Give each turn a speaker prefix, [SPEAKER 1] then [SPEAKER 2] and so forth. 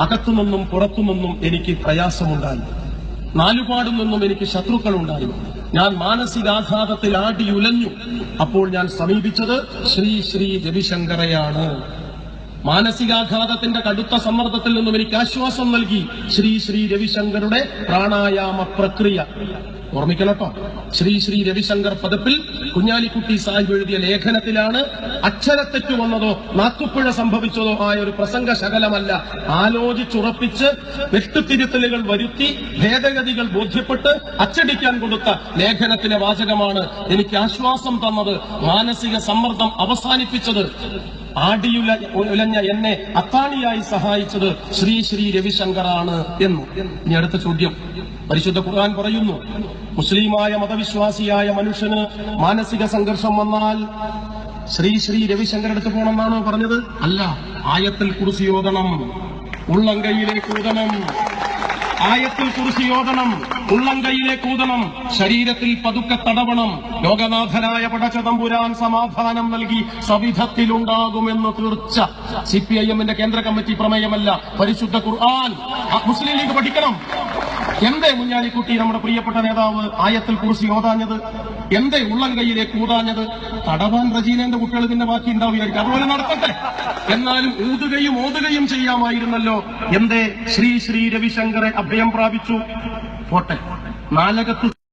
[SPEAKER 1] അകത്തുനിന്നും പുറത്തുനിന്നും എനിക്ക് പ്രയാസമുണ്ടായി. നാലുപാടും നിന്നും എനിക്ക് ശത്രുക്കളുണ്ടായി. ഞാൻ മാനസികാഘാതത്തിൽ ആടിയുലഞ്ഞു. അപ്പോൾ ഞാൻ സമീപിച്ചത് ശ്രീ ശ്രീ രവിശങ്കറയാണ്. മാനസികാഘാതത്തിന്റെ കടുത്ത സമ്മർദ്ദത്തിൽ നിന്നും എനിക്ക് ആശ്വാസം നൽകി ശ്രീ ശ്രീ രവിശങ്കറുടെ പ്രാണായാമ പ്രക്രിയ. ഓർമ്മിക്കണട്ടോ ശ്രീ ശ്രീ രവിശങ്കർ പതിപ്പിൽ കുഞ്ഞാലിക്കുട്ടി സാഹിബ് എഴുതിയ ലേഖനത്തിലാണ് അക്ഷരത്തെറ്റ് വന്നതോ നാക്കുപ്പുഴ സംഭവിച്ചതോ ആയ ഒരു പ്രസംഗ ശകലമല്ല. ആലോചിച്ചുറപ്പിച്ച് വെട്ടുതിരുത്തലുകൾ വരുത്തി ഭേദഗതികൾ ബോധ്യപ്പെട്ട് അച്ചടിക്കാൻ കൊടുത്ത ലേഖനത്തിലെ വാചകമാണ് എനിക്ക് ആശ്വാസം തന്നത് മാനസിക സമ്മർദ്ദം അവസാനിപ്പിച്ചത്. ആടിയുല ഉലഞ്ഞ എന്നെ അത്താണിയായി സഹായിച്ചത് ശ്രീ ശ്രീ രവിശങ്കറാണ് എന്ന്. ഇനി അടുത്ത ചോദ്യം. പരിശുദ്ധ ഖുർആൻ പറയുന്നു മുസ്ലിമായ മതവിശ്വാസിയായ മനുഷ്യന് മാനസിക സംഘർഷം വന്നാൽ ശ്രീ ശ്രീ രവിശങ്കർ എടുത്തു പോകണമെന്നാണോ പറഞ്ഞത്? അല്ല ആയത്തിൽ കുറിച്ച് യോധനം ഉള്ളം കൈയിലേക്ക് ഊതണം. ആയത്തിൽ കുറിച്ച് യോധനം ഉള്ളം കൈയിലേക്ക് ഊതണം ശരീരത്തിൽ പതുക്കെ തടവണം ലോകനാഥനായ പടച്ചതമ്പുരാൻ സമാധാനം നൽകി സവിധത്തിലുണ്ടാകുമെന്ന് തീർച്ച. സി പി ഐ എമ്മിന്റെ കേന്ദ്ര കമ്മിറ്റി പ്രമേയമല്ല പരിശുദ്ധ ഖുർആൻ. മുസ്ലിം ലീഗ് പഠിക്കണം. എന്തേ മുഞ്ഞാലിക്കുട്ടി നമ്മുടെ പ്രിയപ്പെട്ട നേതാവ് ആയത്തിൽ കുറിച്ച് ഓതാഞ്ഞത് എന്തേ ഉള്ളം കൈയിലേക്ക് ഊതാഞ്ഞത്? തടവാൻ റജീനന്റെ കുട്ടികൾ പിന്നെ ബാക്കി ഉണ്ടാവുകയായിരിക്കും. അതുപോലെ നടത്തട്ടെ എന്നാലും ഊതുകയും ഓതുകയും ചെയ്യാമായിരുന്നല്ലോ. എന്തേ? ശ്രീ ശ്രീ രവിശങ്കറെ അഭയം പ്രാപിച്ചു. പോട്ടെ. നാലകത്ത്